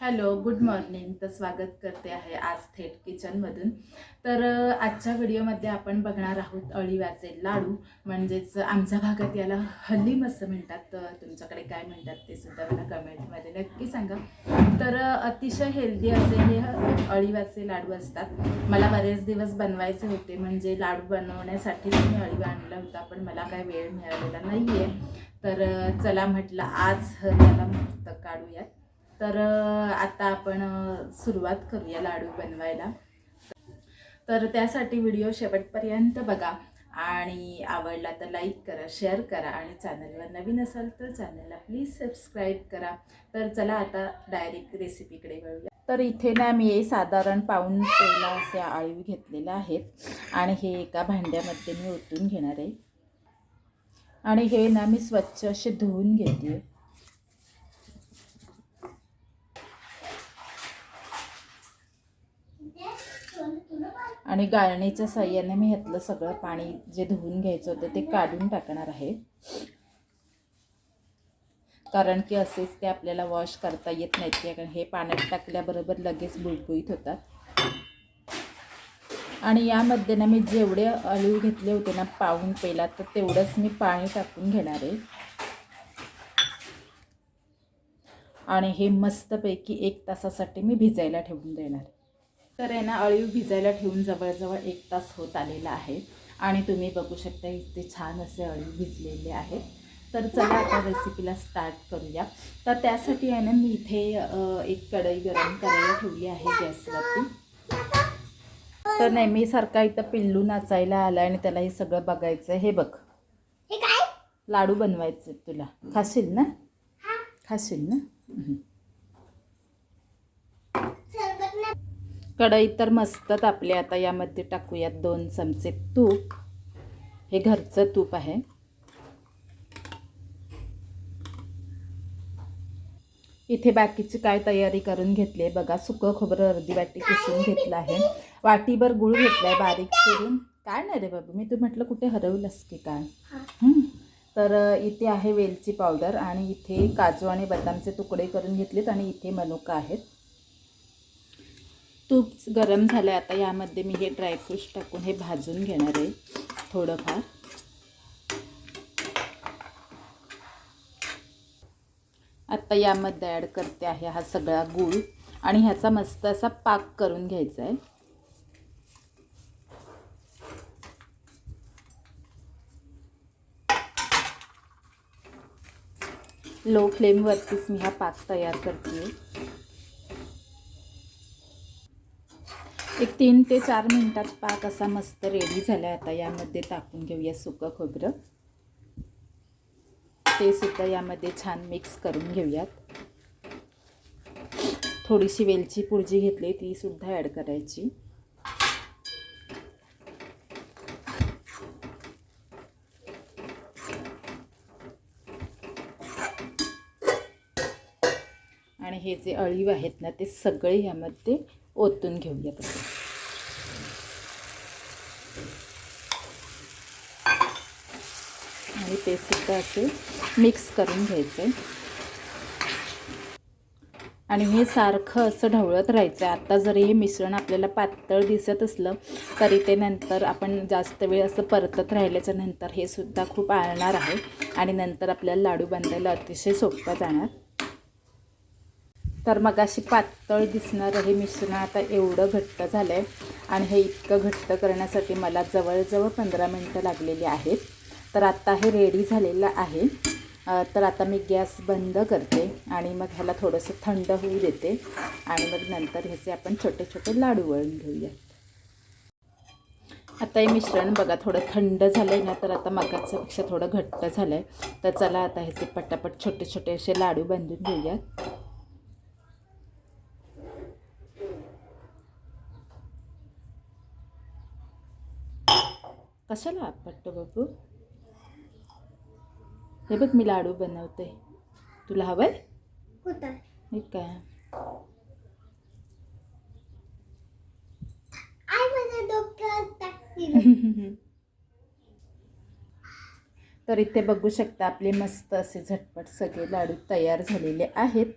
Hello good morning. तर स्वागत करते आहे आज थेट किचनमधून. तर आजच्या व्हिडिओमध्ये आपण बघणार आहोत अळीवाचे लाडू. म्हणजेच आमच्या भागात याला हल्लीम असं म्हणतात. तर तुमच्याकडे काय म्हणतात ते सुद्धा मला कमेंटमध्ये नक्की सांगा. तर अतिशय हेल्दी असे हे अळीवाचे लाडू असतात. मला बरेच दिवस बनवायचे होते. म्हणजे लाडू बनवण्यासाठीच मी अळीवा आणला होता पण मला काय वेळ मिळालेला नाही आहे तर चला म्हटलं आज त्याला मुहूर्त काढूयात. तर आता आपण सुरुवात करूया लाडू बनवायला. तर त्यासाठी व्हिडिओ शेवटपर्यंत बघा आणि आवडला तर लाईक करा शेअर करा आणि चॅनलवर नवीन असाल तर चॅनलला प्लीज सबस्क्राईब करा. तर चला आता डायरेक्ट रेसिपीकडे वळूया. तर इथे ना मी साधारण पाऊण तेला असे आळीव घेतलेले आहेत आणि हे एका भांड्यामध्ये मी ओतून घेणार आहे. आणि हे ना मी स्वच्छ असे धुवून घेते. आणि गाळणीच्या साह्याने मी ह्यातलं सगळं पाणी जे धुवून घ्यायचं होतं ते काढून टाकणार आहे. कारण की असेच ते आपल्याला वॉश करता येत नाहीत कारण हे पाण्यात टाकल्याबरोबर लगेच बुळबुळीत होतात. आणि यामध्ये ना मी जेवढे अळीव घेतले होते ना पाहून पेला तर तेवढंच मी पाणी टाकून घेणार आहे. आणि हे मस्तपैकी एक तासासाठी मी भिजायला ठेवून देणार तर आहे ना अळीव भिजायला ठेवून जवळजवळ एक तास होत आलेला आहे. आणि तुम्ही बघू शकता इथे छान असे अळीव भिजलेले आहेत. तर चला आता रेसिपीला स्टार्ट करूया. तर त्यासाठी आहे ना मी इथे एक कढई गरम करायला ठेवली आहे गॅसवरती. तर नेहमीसारखा इथं पिल्लू नाचायला आला आणि त्याला हे सगळं बघायचं हे बघ. लाडू बनवायचे तुला. खाशील ना? खाशील ना? कढई तर मस्त तापले आता यामध्ये टाकूयात दोन चमचे तूप. हे घरचं तूप आहे. इथे बाकीची काय तयारी करून घेतली आहे बघा. सुकं खोबरं अर्धी वाटी किसून घेतलं आहे. वाटीभर गुळ घेतला आहे बारीक करून काय नाही रे बाबू मी तू म्हटलं कुठे हरवलंस की काय? तर इथे आहे वेलची पावडर आणि इथे काजू आणि बदामचे तुकडे करून घेतलेत आणि इथे मनुका आहेत. तूप गरम झालं आहे आता यामध्ये मी हे ड्रायफ्रूट्स टाकून हे भाजून घेणार आहे थोडंफार. आत्ता यामध्ये ॲड करते आहे हा सगळा गूळ आणि ह्याचा मस्त असा पाक करून घ्यायचा आहे. लो फ्लेमवरतीच मी हा पाक तयार करते. एक तीन ते चार मिनटात पाक असा मस्त रेडी झाला आता यामध्ये टाकून घेऊया सुकं खोबरं. ते सुद्धा यामध्ये छान मिक्स करून घेऊयात. थोडीशी वेलची पुरजी घेतली ती सुद्धा ॲड करायची. आणि हे जे अळीव आहेत ना ते सगळे यामध्ये ओतून घेऊया असं आणि ते सुद्धा असे मिक्स करून घ्यायचे. आणि हे सारखं असं ढवळत राहायचं. आहे आता जरी हे मिश्रण आपल्याला पातळ दिसत असलं तरी ते नंतर आपण जास्त वेळ असं परतत राहिल्याच्या नंतर हे सुद्धा खूप आळणार आहे. आणि नंतर आपल्याला लाडू बांधायला अतिशय सोपं जाणार. तर मग अशी पातळ दिसणारं हे मिश्रण आता एवढं घट्ट झालं आहे आणि हे इतकं घट्ट करण्यासाठी मला जवळजवळ पंधरा मिनटं लागलेली आहेत. तर आता हे रेडी झालेलं आहे. तर आता मी गॅस बंद करते आणि मग ह्याला थोडंसं थंड होऊ देते. आणि मग नंतर ह्याचे आपण छोटे छोटे लाडू वळून घेऊया आता हे मिश्रण बघा थोडं थंड झालं आहे ना तर आता मगाच्यापेक्षा थोडं घट्ट झालं आहे तर चला आता ह्याचे पटापट छोटे छोटे असे लाडू बांधून घेऊयात. कशाला आपटतो बाबू हे बघ मी लाडू बनवते. तुला हवंय? हे काय? तर इथे बघू शकता आपले मस्त असे झटपट सगळे लाडू तयार झालेले आहेत.